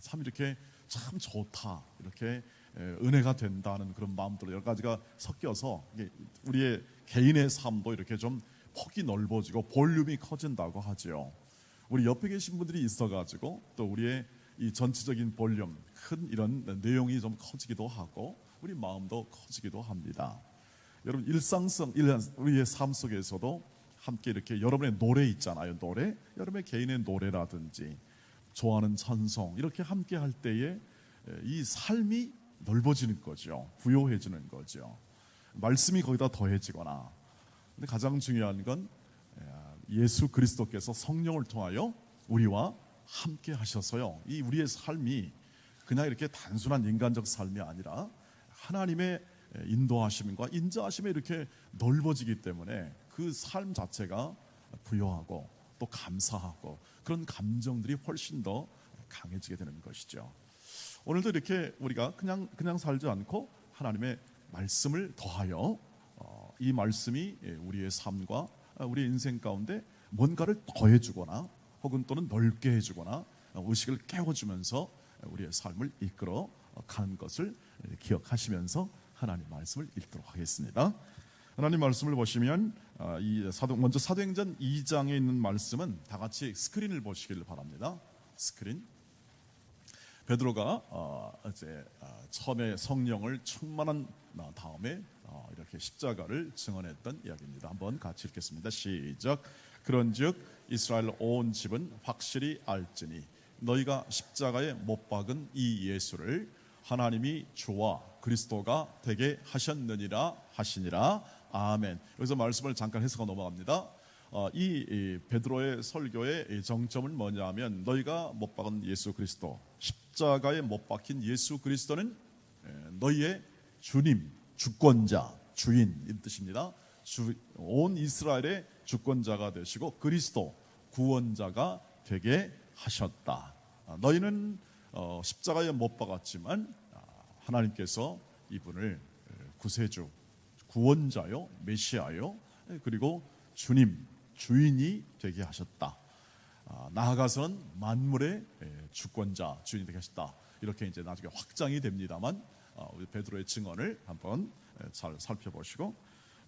참 이렇게 참 좋다 이렇게 에, 은혜가 된다는 그런 마음들 여러 가지가 섞여서 우리의 개인의 삶도 이렇게 좀 폭이 넓어지고 볼륨이 커진다고 하죠. 우리 옆에 계신 분들이 있어가지고 또 우리의 이 전체적인 볼륨 큰 이런 내용이 좀 커지기도 하고 우리 마음도 커지기도 합니다. 여러분 일상성 일- 우리의 삶 속에서도 함께 이렇게 여러분의 노래 있잖아요. 노래 여러분의 개인의 노래라든지 좋아하는 찬송 이렇게 함께 할 때에 에, 이 삶이 넓어지는 거죠. 부요해지는 거죠. 말씀이 거기다 더해지거나 근데 가장 중요한 건 예수 그리스도께서 성령을 통하여 우리와 함께 하셔서요. 이 우리의 삶이 그냥 이렇게 단순한 인간적 삶이 아니라 하나님의 인도하심과 인자하심에 이렇게 넓어지기 때문에 그 삶 자체가 부여하고 또 감사하고 그런 감정들이 훨씬 더 강해지게 되는 것이죠. 오늘도 이렇게 우리가 그냥 그냥 살지 않고 하나님의 말씀을 더하여 어, 이 말씀이 예, 우리의 삶과 어, 우리의 인생 가운데 뭔가를 더해주거나 혹은 또는 넓게 해주거나 어, 의식을 깨워주면서 우리의 삶을 이끌어 가는 것을 기억하시면서 하나님 말씀을 읽도록 하겠습니다. 하나님 말씀을 보시면 아, 이 사도 먼저 사도행전 2장에 있는 말씀은 다 같이 스크린을 보시기를 바랍니다. 스크린. 베드로가 어, 이제 어, 처음에 성령을 충만한 다음에 어, 이렇게 십자가를 증언했던 이야기입니다. 한번 같이 읽겠습니다. 시작. 그런즉 이스라엘 온 집은 확실히 알지니 너희가 십자가에 못 박은 이 예수를 하나님이 주와 그리스도가 되게 하셨느니라 하시니라 아멘. 여기서 말씀을 잠깐 해석하 넘어갑니다. 어, 이, 이 베드로의 설교의 이 정점은 뭐냐면 너희가 못 박은 예수 그리스도 십자가에 못 박힌 예수 그리스도는 에, 너희의 주님, 주권자, 주인 이 뜻입니다. 주, 온 이스라엘의 주권자가 되시고 그리스도 구원자가 되게 하셨다. 아, 너희는 어, 십자가에 못 박았지만 아, 하나님께서 이분을 에, 구세주, 구원자요, 메시아요, 에, 그리고 주님, 주인이 되게 하셨다. 아, 나아가서는 만물의 에, 주권자, 주인이 되게 하셨다. 이렇게 이제 나중에 확장이 됩니다만 아, 우리 베드로의 증언을 한번 에, 잘 살펴보시고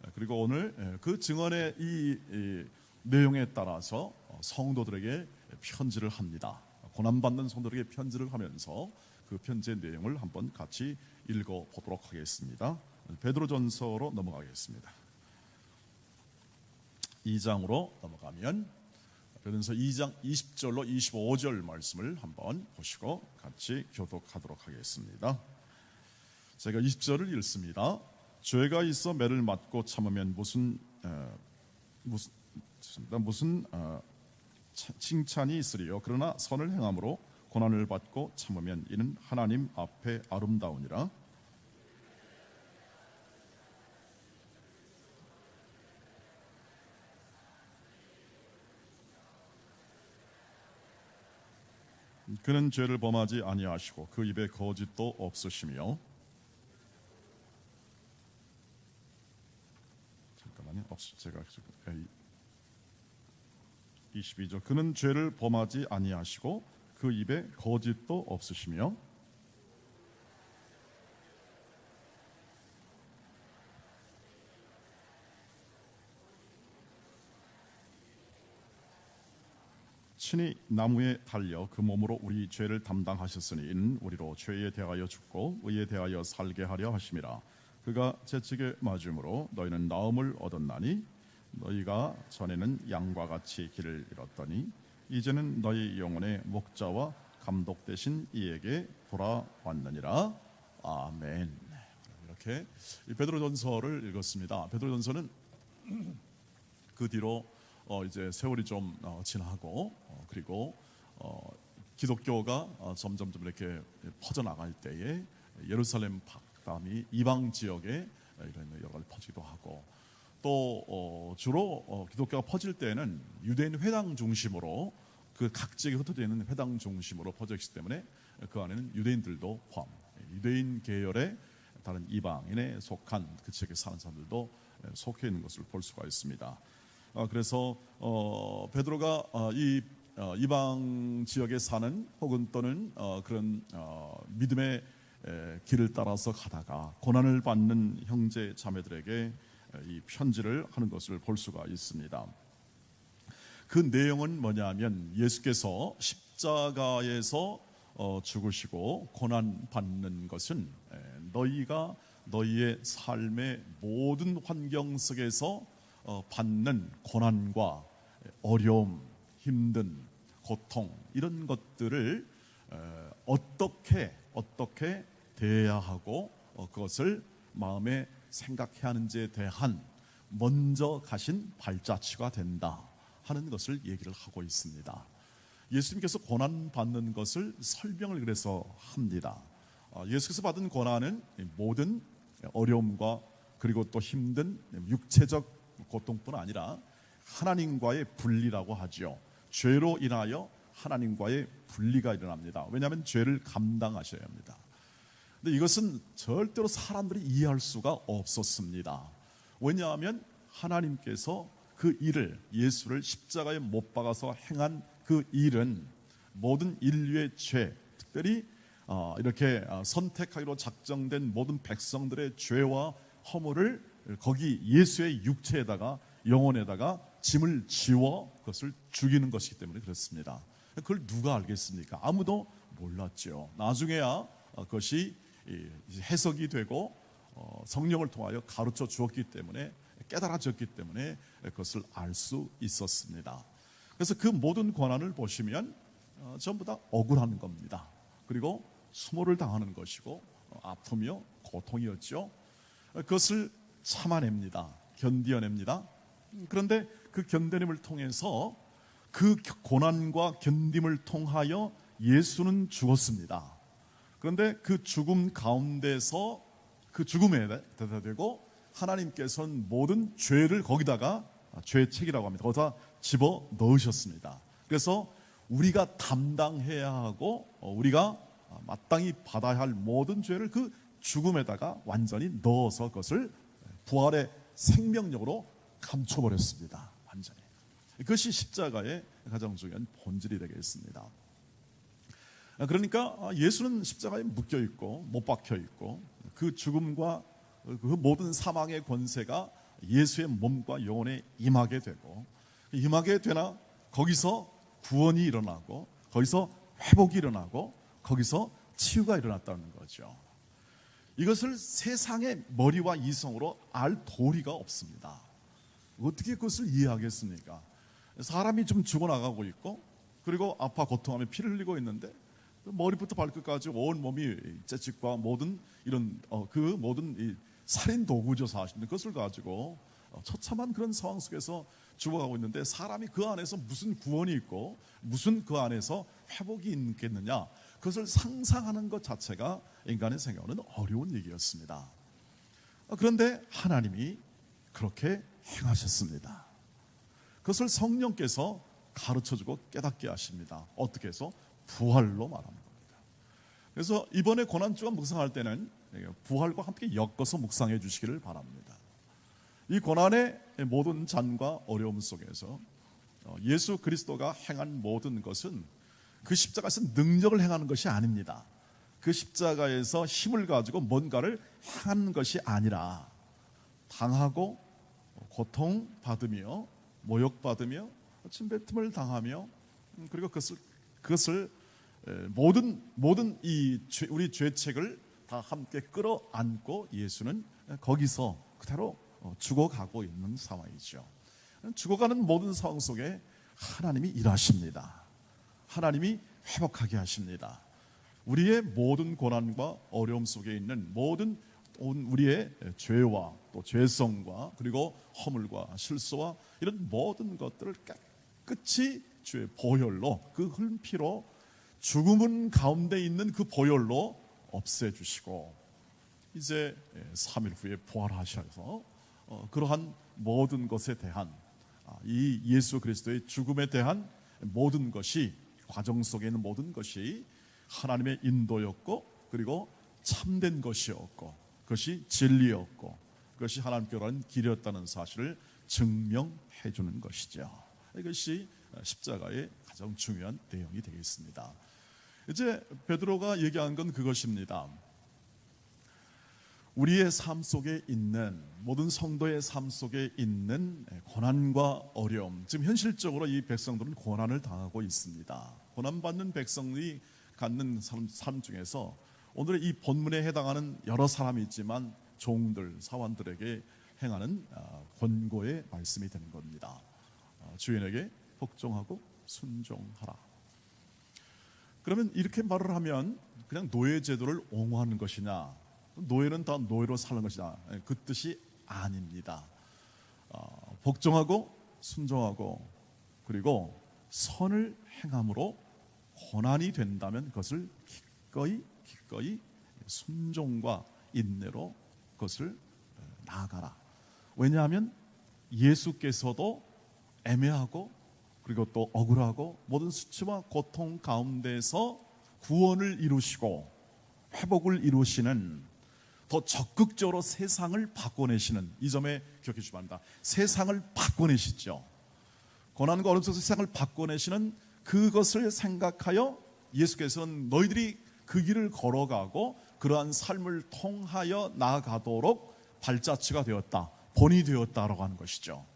에, 그리고 오늘 에, 그 증언의 이, 이 내용에 따라서 어, 성도들에게 편지를 합니다. 고난받는 성도들에게 편지를 하면서 그 편지의 내용을 한번 같이 읽어 보도록 하겠습니다. 베드로전서로 넘어가겠습니다. 2장으로 넘어가면 베드로전서 2장 20절로 25절 말씀을 한번 보시고 같이 교독하도록 하겠습니다. 제가 20절을 읽습니다. 죄가 있어 매를 맞고 참으면 무슨 어, 무슨. 무슨 어, 차- 칭찬이 있으리요. 그러나 선을 행함으로 고난을 받고 참으면 이는 하나님 앞에 아름다우니라. 그는 죄를 범하지 아니하시고 그 입에 거짓도 없으시며 잠깐만요. 없 제가 지금 에이, 22절 그는 죄를 범하지 아니하시고 그 입에 거짓도 없으시며 친히 나무에 달려 그 몸으로 우리 죄를 담당하셨으니 이는 우리로 죄에 대하여 죽고 의에 대하여 살게 하려 하심이라. 그가 재측에 맞음으로 너희는 나음을 얻었나니 너희가 전에는 양과 같이 길을 잃었더니 이제는 너희 영혼의 목자와 감독 되신 이에게 돌아왔느니라. 아멘. 이렇게 이 베드로전서를 읽었습니다. 베드로전서는 그 뒤로 어 이제 세월이 좀 어, 지나고 어 그리고 어 기독교가 어 점점점 이렇게 퍼져 나갈 때에 예루살렘 박담이 이방 지역에 이런 여러 가지 퍼지기도 하고 또 어, 주로 어, 기독교가 퍼질 때는 유대인 회당 중심으로 그 각 지역에 흩어져 있는 회당 중심으로 퍼져 있기 때문에 그 안에는 유대인들도 포함, 유대인 계열의 다른 이방인에 속한 그 지역에 사는 사람들도 속해 있는 것을 볼 수가 있습니다. 어, 그래서 어, 베드로가 어, 이 어, 이방 지역에 사는 혹은 또는 어, 그런 어, 믿음의 에, 길을 따라서 가다가 고난을 받는 형제 자매들에게 에, 이 편지를 하는 것을 볼 수가 있습니다. 그 내용은 뭐냐면 예수께서 십자가에서 어, 죽으시고 고난 받는 것은 에, 너희가 너희의 삶의 모든 환경 속에서 어, 받는 고난과 어려움, 힘든 고통 이런 것들을 에, 어떻게 어떻게 대해야 하고 어, 그것을 마음에 생각해야 하는지에 대한 먼저 가신 발자취가 된다 하는 것을 얘기를 하고 있습니다. 예수님께서 고난 받는 것을 설명을 그래서 합니다. 어, 예수께서 받은 고난은 모든 어려움과 그리고 또 힘든 육체적 고통뿐 아니라 하나님과의 분리라고 하지요. 죄로 인하여 하나님과의 분리가 일어납니다. 왜냐하면 죄를 감당하셔야 합니다. 근데 이것은 절대로 사람들이 이해할 수가 없었습니다. 왜냐하면 하나님께서 그 일을 예수를 십자가에 못 박아서 행한 그 일은 모든 인류의 죄, 특별히 어, 이렇게 어, 선택하기로 작정된 모든 백성들의 죄와 허물을 거기 예수의 육체에다가 영혼에다가 짐을 지워 그것을 죽이는 것이기 때문에 그렇습니다. 그걸 누가 알겠습니까? 아무도 몰랐죠. 나중에야 어, 그것이 해석이 되고 어, 성령을 통하여 가르쳐 주었기 때문에 깨달아졌기 때문에 그것을 알 수 있었습니다. 그래서 그 모든 권한을 보시면 어, 전부 다 억울한 겁니다. 그리고 수모를 당하는 것이고 아픔이요 고통이었죠. 그것을 참아냅니다. 견디어냅니다. 그런데 그 견뎌냄을 통해서 그 고난과 견딤을 통하여 예수는 죽었습니다. 그런데 그 죽음 가운데서 그 죽음에 대답되고 하나님께서는 모든 죄를 거기다가 죄의 책이라고 합니다. 거기다 집어 넣으셨습니다. 그래서 우리가 담당해야 하고 어, 우리가 마땅히 받아야 할 모든 죄를 그 죽음에다가 완전히 넣어서 그것을 부활의 생명력으로 감춰버렸습니다. 완전히. 그것이 십자가의 가장 중요한 본질이 되겠습니다. 그러니까 예수는 십자가에 묶여 있고 못 박혀 있고 그 죽음과 그 모든 사망의 권세가 예수의 몸과 영혼에 임하게 되고 임하게 되나 거기서 구원이 일어나고 거기서 회복이 일어나고 거기서 치유가 일어났다는 거죠. 이것을 세상의 머리와 이성으로 알 도리가 없습니다. 어떻게 그것을 이해하겠습니까? 사람이 좀 죽어나가고 있고 그리고 아파 고통하며 피를 흘리고 있는데 머리부터 발끝까지 온 몸이 재직과 모든 이런 어, 그 모든 이 살인 도구죠 사실은 그것을 가지고 어, 처참한 그런 상황 속에서 죽어가고 있는데 사람이 그 안에서 무슨 구원이 있고 무슨 그 안에서 회복이 있겠느냐 그것을 상상하는 것 자체가 인간의 생각으로는 어려운 얘기였습니다. 어, 그런데 하나님이 그렇게 행하셨습니다. 그것을 성령께서 가르쳐주고 깨닫게 하십니다. 어떻게 해서? 부활로 말하는 겁니다. 그래서 이번에 고난주가 묵상할 때는 부활과 함께 엮어서 묵상해 주시기를 바랍니다. 이 고난의 모든 잔과 어려움 속에서 어, 예수 그리스도가 행한 모든 것은 그 십자가에서 능력을 행하는 것이 아닙니다. 그 십자가에서 힘을 가지고 뭔가를 행하는 것이 아니라 당하고 고통 받으며 모욕 받으며 침뱉음을 당하며 음, 그리고 그것을 그것을 모든 모든 이 죄, 우리 죄책을 다 함께 끌어안고 예수는 거기서 그대로 어, 죽어가고 있는 상황이죠. 죽어가는 모든 상황 속에 하나님이 일하십니다. 하나님이 회복하게 하십니다. 우리의 모든 고난과 어려움 속에 있는 모든 우리의 죄와 또 죄성과 그리고 허물과 실수와 이런 모든 것들을 깨끗이 주의 보혈로 그 흘피로 죽음은 가운데 있는 그 보혈로 없애주시고 이제 3일 후에 부활하셔서 어, 그러한 모든 것에 대한 아, 이 예수 그리스도의 죽음에 대한 모든 것이 과정 속에 있는 모든 것이 하나님의 인도였고 그리고 참된 것이었고 그것이 진리였고 그것이 하나님께로 는 길이었다는 사실을 증명해 주는 것이죠. 이것이 십자가의 가장 중요한 내용이 되겠습니다. 이제 베드로가 얘기한 건 그것입니다. 우리의 삶 속에 있는 모든 성도의 삶 속에 있는 고난과 어려움. 지금 현실적으로 이 백성들은 고난을 당하고 있습니다. 고난 받는 백성이 갖는 삶, 삶 중에서 오늘의 이 본문에 해당하는 여러 사람이 있지만 종들 사원들에게 행하는 아, 권고의 말씀이 되는 겁니다. 아, 주인에게 복종하고 순종하라. 그러면 이렇게 말을 하면 그냥 노예 제도를 옹호하는 것이냐? 노예는 다 노예로 사는 것이냐? 예, 그 뜻이 아닙니다. 어, 복종하고 순종하고 그리고 선을 행함으로 고난이 된다면 그것을 기꺼이 기꺼이 순종과 인내로 그것을 나아가라. 왜냐하면 예수께서도 애매하고 그리고 또 억울하고 모든 수치와 고통 가운데서 구원을 이루시고 회복을 이루시는 더 적극적으로 세상을 바꿔내시는 이 점에 기억해 주시기 바랍니다. 세상을 바꿔내시죠. 고난과 어둠 속에서 세상을 바꿔내시는 그것을 생각하여 예수께서는 너희들이 그 길을 걸어가고 그러한 삶을 통하여 나아가도록 발자취가 되었다. 본이 되었다라고 하는 것이죠.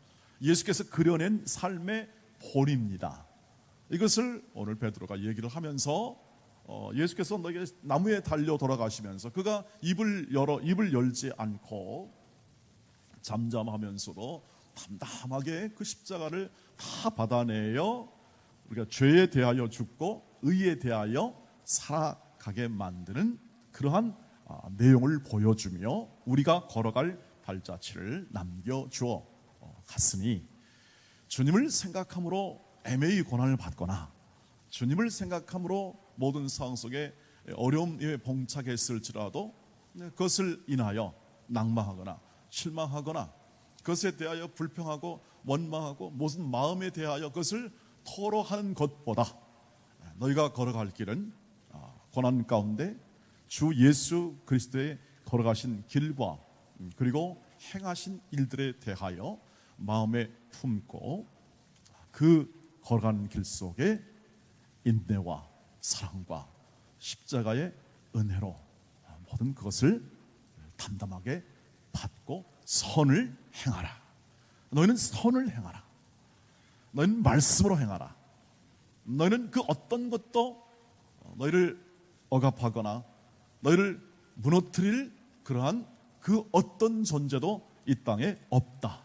예수께서 그려낸 삶의 본입니다. 이것을 오늘 베드로가 얘기를 하면서 어, 예수께서 너에게 나무에 달려 돌아가시면서 그가 입을 열어 입을 열지 않고 잠잠하면서도 담담하게 그 십자가를 다 받아내어 우리가 죄에 대하여 죽고 의에 대하여 살아가게 만드는 그러한 아, 내용을 보여주며 우리가 걸어갈 발자취를 남겨 주어 어, 갔으니 주님을 생각함으로 애매히 고난을 받거나 주님을 생각함으로 모든 상황 속에 어려움에 봉착했을지라도 그것을 인하여 낭망하거나 실망하거나 그것에 대하여 불평하고 원망하고 무슨 마음에 대하여 그것을 토로하는 것보다 너희가 걸어갈 길은 아, 고난 가운데 주 예수 그리스도의 걸어가신 길과 음, 그리고 행하신 일들에 대하여 마음에 품고 그 걸어가는 길 속에 인내와 사랑과 십자가의 은혜로 모든 그것을 담담하게 받고 선을 행하라. 너희는 선을 행하라. 너희는 말씀으로 행하라. 너희는 그 어떤 것도 너희를 억압하거나 너희를 무너뜨릴 그러한 그 어떤 존재도 이 땅에 없다.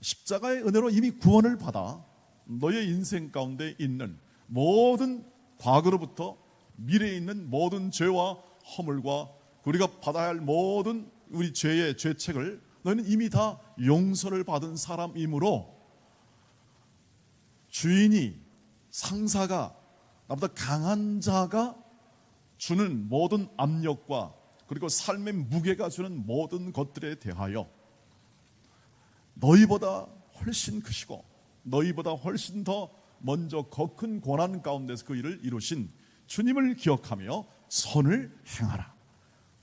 십자가의 은혜로 이미 구원을 받아 너의 인생 가운데 있는 모든 과거로부터 미래에 있는 모든 죄와 허물과 우리가 받아야 할 모든 우리 죄의 죄책을 너희는 이미 다 용서를 받은 사람이므로 주인이 상사가 나보다 강한 자가 주는 모든 압력과 그리고 삶의 무게가 주는 모든 것들에 대하여 너희보다 훨씬 크시고 너희보다 훨씬 더 먼저 더큰 고난 가운데서 그 일을 이루신 주님을 기억하며 선을 행하라.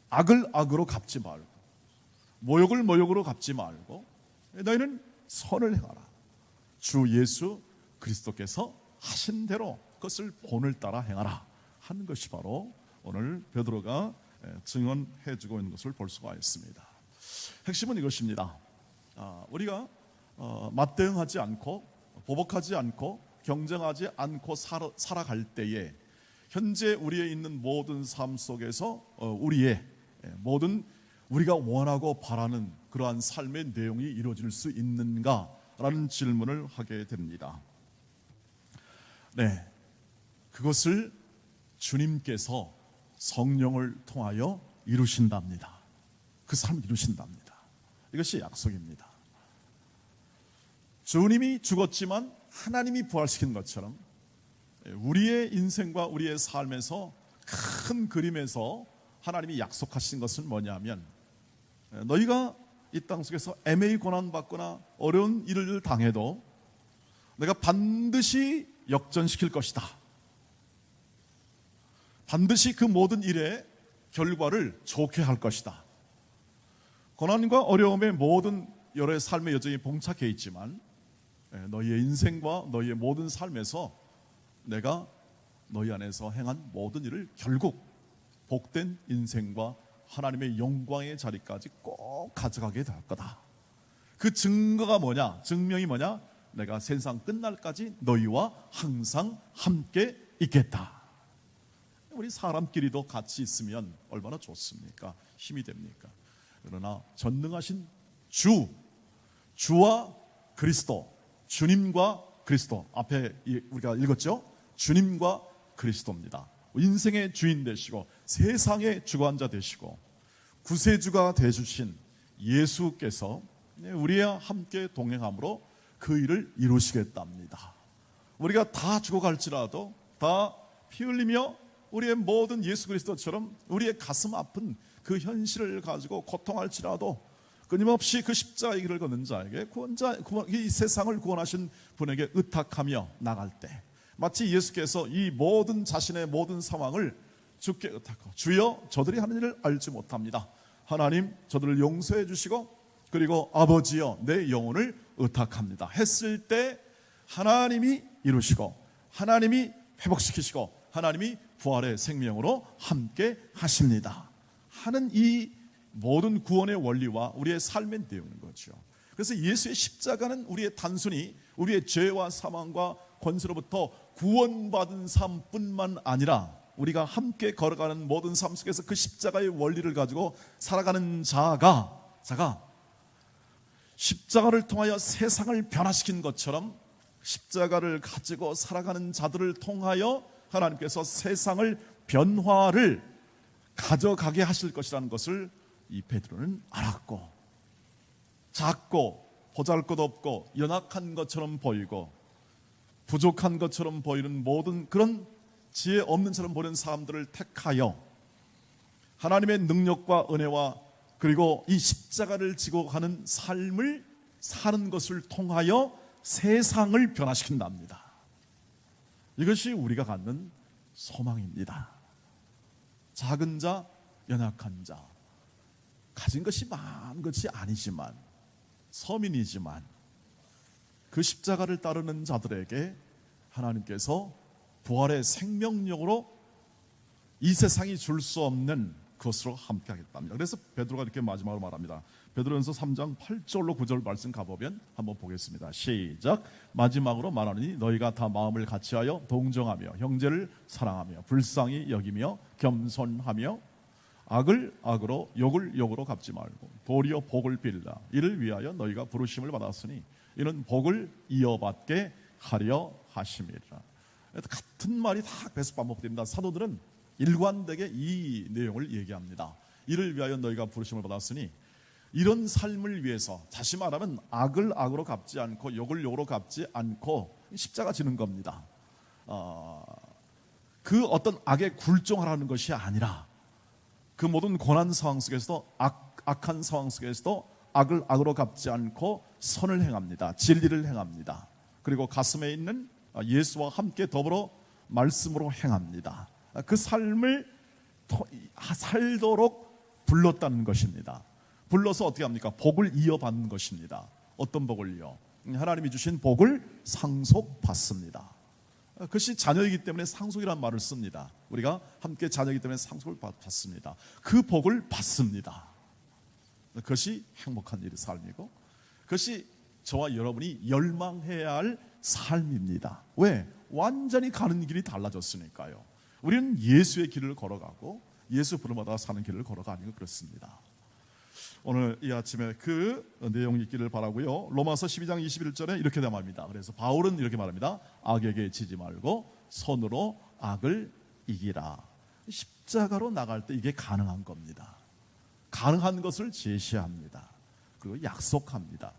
악을 악으로 갚지 말고 모욕을 모욕으로 갚지 말고 너희는 선을 행하라. 주 예수 그리스도께서 하신 대로 그것을 본을 따라 행하라 하는 것이 바로 오늘 베드로가 증언해 주고 있는 것을 볼 수가 있습니다. 핵심은 이것입니다. 아, 우리가 어, 맞대응하지 않고 보복하지 않고 경쟁하지 않고 살아, 살아갈 때에 현재 우리의 있는 모든 삶 속에서 어, 우리의 모든 우리가 원하고 바라는 그러한 삶의 내용이 이루어질 수 있는가라는 질문을 하게 됩니다. 네, 그것을 주님께서 성령을 통하여 이루신답니다. 그 삶을 이루신답니다. 이것이 약속입니다. 주님이 죽었지만 하나님이 부활시킨 것처럼 우리의 인생과 우리의 삶에서 큰 그림에서 하나님이 약속하신 것은 뭐냐면 너희가 이 땅 속에서 애매히 고난받거나 어려운 일을 당해도 내가 반드시 역전시킬 것이다. 반드시 그 모든 일의 결과를 좋게 할 것이다. 고난과 어려움의 모든 여러 삶의 여정이 봉착해 있지만 예, 너희의 인생과 너희의 모든 삶에서 내가 너희 안에서 행한 모든 일을 결국 복된 인생과 하나님의 영광의 자리까지 꼭 가져가게 될 거다. 그 증거가 뭐냐? 증명이 뭐냐? 내가 세상 끝날까지 너희와 항상 함께 있겠다. 우리 사람끼리도 같이 있으면 얼마나 좋습니까? 힘이 됩니까? 그러나 전능하신 주, 주와 그리스도, 주님과 그리스도 앞에 이- 우리가 읽었죠? 주님과 그리스도입니다. 인생의 주인 되시고 세상의 주관자 되시고 구세주가 되주신 예수께서 우리와 함께 동행함으로 그 일을 이루시겠답니다. 우리가 다 죽어갈지라도 다 피 흘리며 우리의 모든 예수 그리스도처럼 우리의 가슴 아픈 그 현실을 가지고 고통할지라도 끊임없이 그 십자가의 길을 걷는 자에게 구원자 구원- 이 세상을 구원하신 분에게 의탁하며 나갈 때 마치 예수께서 이 모든 자신의 모든 상황을 주께 의탁하고 주여 저들이 하는 일을 알지 못합니다. 하나님 저들을 용서해 주시고 그리고 아버지여 내 영혼을 의탁합니다. 했을 때 하나님이 이루시고 하나님이 회복시키시고 하나님이 부활의 생명으로 함께 하십니다. 하는 이 모든 구원의 원리와 우리의 삶의 내용인 거죠. 그래서 예수의 십자가는 우리의 단순히 우리의 죄와 사망과 권세로부터 구원받은 삶뿐만 아니라 우리가 함께 걸어가는 모든 삶 속에서 그 십자가의 원리를 가지고 살아가는 자가 자가 십자가를 통하여 세상을 변화시킨 것처럼 십자가를 가지고 살아가는 자들을 통하여 하나님께서 세상을 변화를 가져가게 하실 것이라는 것을 이 베드로는 알았고 작고 보잘것없고 연약한 것처럼 보이고 부족한 것처럼 보이는 모든 그런 지혜 없는 처럼 보이는 사람들을 택하여 하나님의 능력과 은혜와 그리고 이 십자가를 지고 가는 삶을 사는 것을 통하여 세상을 변화시킨답니다. 이것이 우리가 갖는 소망입니다. 작은 자, 연약한 자, 가진 것이 많은 것이 아니지만 서민이지만 그 십자가를 따르는 자들에게 하나님께서 부활의 생명력으로 이 세상이 줄 수 없는 것으로 함께 하겠답니다. 그래서 베드로가 이렇게 마지막으로 말합니다. 베드로전서 3장 8절로 9절 말씀 가보면 한번 보겠습니다. 시작. 마지막으로 말하니 너희가 다 마음을 같이하여 동정하며 형제를 사랑하며 불쌍히 여기며 겸손하며 악을 악으로 욕을 욕으로 갚지 말고 도리어 복을 빌라 이를 위하여 너희가 부르심을 받았으니 이는 복을 이어받게 하려 하심이라. 같은 말이 다 계속 반복됩니다. 사도들은 일관되게 이 내용을 얘기합니다. 이를 위하여 너희가 부르심을 받았으니 이런 삶을 위해서 다시 말하면 악을 악으로 갚지 않고 욕을 욕으로 갚지 않고 십자가 지는 겁니다. 어, 그 어떤 악에 굴종하라는 것이 아니라 그 모든 고난 상황 속에서도 악, 악한 상황 속에서도 악을 악으로 갚지 않고 선을 행합니다. 진리를 행합니다. 그리고 가슴에 있는 예수와 함께 더불어 말씀으로 행합니다. 그 삶을 더- 살도록 불렀다는 것입니다. 불러서 어떻게 합니까? 복을 이어받는 것입니다. 어떤 복을요? 하나님이 주신 복을 상속받습니다. 그것이 자녀이기 때문에 상속이라는 말을 씁니다. 우리가 함께 자녀이기 때문에 상속을 받- 받습니다. 그 복을 받습니다. 그것이 행복한 일의 삶이고 그것이 저와 여러분이 열망해야 할 삶입니다. 왜? 완전히 가는 길이 달라졌으니까요. 우리는 예수의 길을 걸어가고 예수 부름받아 사는 길을 걸어가는 것 그렇습니다. 오늘 이 아침에 그 내용이 있기를 바라고요. 로마서 12장 21절에 이렇게 말합니다. 그래서 바울은 이렇게 말합니다. 악에게 지지 말고 손으로 악을 이기라. 십자가로 나갈 때 이게 가능한 겁니다. 가능한 것을 제시합니다. 그리고 약속합니다.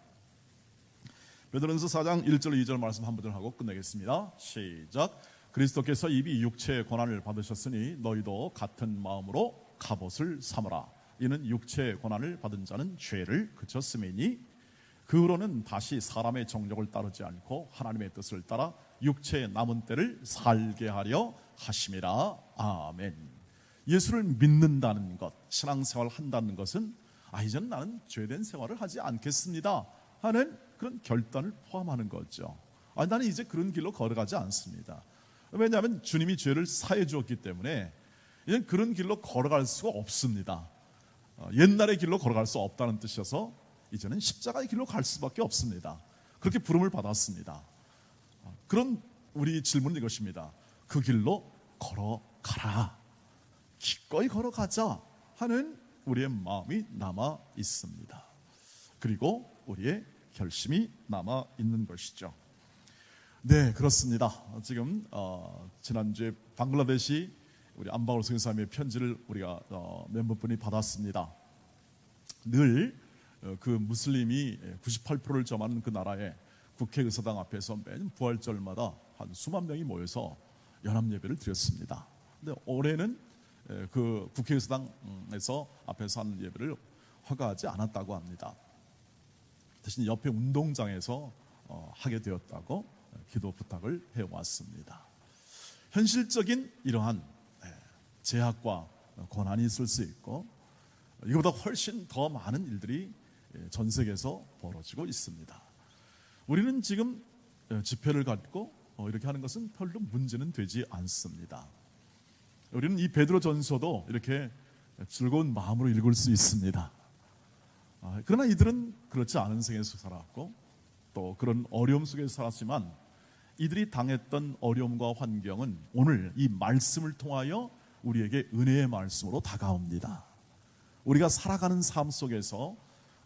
베드로전서 4장 1절 2절 말씀 한 번 하고 끝내겠습니다. 시작. 그리스도께서 이미 육체의 고난을 받으셨으니 너희도 같은 마음으로 갑옷을 삼으라. 이는 육체의 고난을 받은 자는 죄를 그쳤음이니 그 후로는 다시 사람의 정력을 따르지 않고 하나님의 뜻을 따라 육체의 남은 때를 살게 하려 하심이라. 아멘. 예수를 믿는다는 것, 신앙생활을 한다는 것은 아 이제는 나는 죄된 생활을 하지 않겠습니다 하는 그런 결단을 포함하는 거죠. 아, 나는 이제 그런 길로 걸어가지 않습니다. 왜냐하면 주님이 죄를 사해 주었기 때문에 이제 그런 길로 걸어갈 수가 없습니다. 어, 옛날의 길로 걸어갈 수 없다는 뜻이어서 이제는 십자가의 길로 갈 수밖에 없습니다. 그렇게 부름을 받았습니다. 어, 그런 우리 질문은 이것입니다. 그 길로 걸어가라. 기꺼이 걸어가자 하는 우리의 마음이 남아 있습니다. 그리고 우리의 결심이 남아 있는 것이죠. 네, 그렇습니다. 지금 어, 지난주에 방글라데시 우리 안바울 선교사님의 편지를 우리가 어, 멤버분이 받았습니다. 늘 그 무슬림이 98%를 점하는 그 나라의 국회의사당 앞에서 매년 부활절마다 한 수만 명이 모여서 연합 예배를 드렸습니다. 근데 올해는 에, 그 국회의사당에서 앞에서 하는 예배를 허가하지 않았다고 합니다. 대신 옆에 운동장에서 어, 하게 되었다고 기도 부탁을 해왔습니다. 현실적인 이러한 예, 제약과 고난이 있을 수 있고 이보다 훨씬 더 많은 일들이 예, 전 세계에서 벌어지고 있습니다. 우리는 지금 예, 집회를 갖고 어, 이렇게 하는 것은 별로 문제는 되지 않습니다. 우리는 이 베드로 전서도 이렇게 즐거운 마음으로 읽을 수 있습니다. 아, 그러나 이들은 그렇지 않은 세계에서 살았고 또 그런 어려움 속에서 살았지만 이들이 당했던 어려움과 환경은 오늘 이 말씀을 통하여 우리에게 은혜의 말씀으로 다가옵니다. 우리가 살아가는 삶 속에서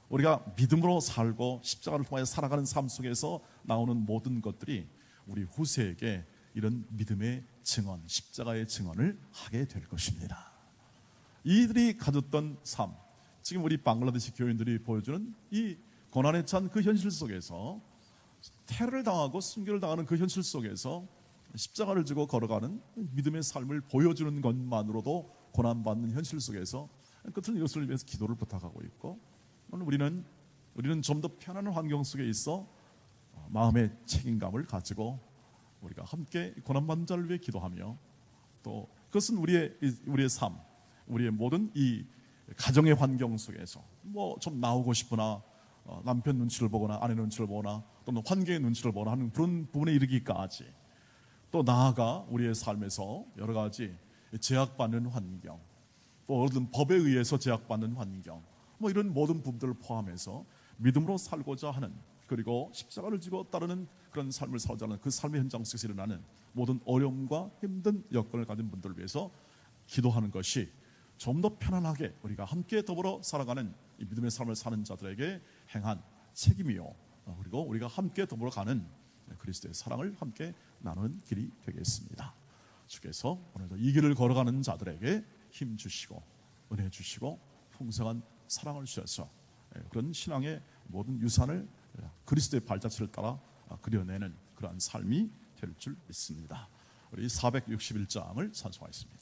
우리가 믿음으로 살고 십자가를 통하여 살아가는 삶 속에서 나오는 모든 것들이 우리 후세에게 이런 믿음의 증언, 십자가의 증언을 하게 될 것입니다. 이들이 가졌던 삶, 지금 우리 방글라데시 교인들이 보여주는 이 고난에 찬 그 현실 속에서 테러를 당하고 순교를 당하는 그 현실 속에서 십자가를 지고 걸어가는 믿음의 삶을 보여주는 것만으로도 고난받는 현실 속에서 끝은 이것을 위해서 기도를 부탁하고 있고 오늘 우리는 우리는 좀 더 편안한 환경 속에 있어 마음의 책임감을 가지고 우리가 함께 고난받는 자를 위해 기도하며 또 그것은 우리의 우리의 삶, 우리의 모든 이 가정의 환경 속에서 뭐 좀 나오고 싶으나 어, 남편 눈치를 보거나 아내 눈치를 보거나 또는 환경의 눈치를 보거나 하는 그런 부분에 이르기까지 또 나아가 우리의 삶에서 여러 가지 제약받는 환경 또 어떤 법에 의해서 제약받는 환경 뭐 이런 모든 부분들을 포함해서 믿음으로 살고자 하는 그리고 십자가를 지고 따르는 그런 삶을 살자는 그 삶의 현장 속에서 일어나는 모든 어려움과 힘든 여건을 가진 분들을 위해서 기도하는 것이 좀 더 편안하게 우리가 함께 더불어 살아가는 이 믿음의 삶을 사는 자들에게 행한 책임이요. 어, 그리고 우리가 함께 더불어 가는 그리스도의 사랑을 함께 나누는 길이 되겠습니다. 주께서 오늘도 이 길을 걸어가는 자들에게 힘 주시고 은혜 주시고 풍성한 사랑을 주셔서 예, 그런 신앙의 모든 유산을 그리스도의 발자취를 따라 그려내는 그러한 삶이 될 줄 믿습니다. 우리 461장을 찬송하겠습니다.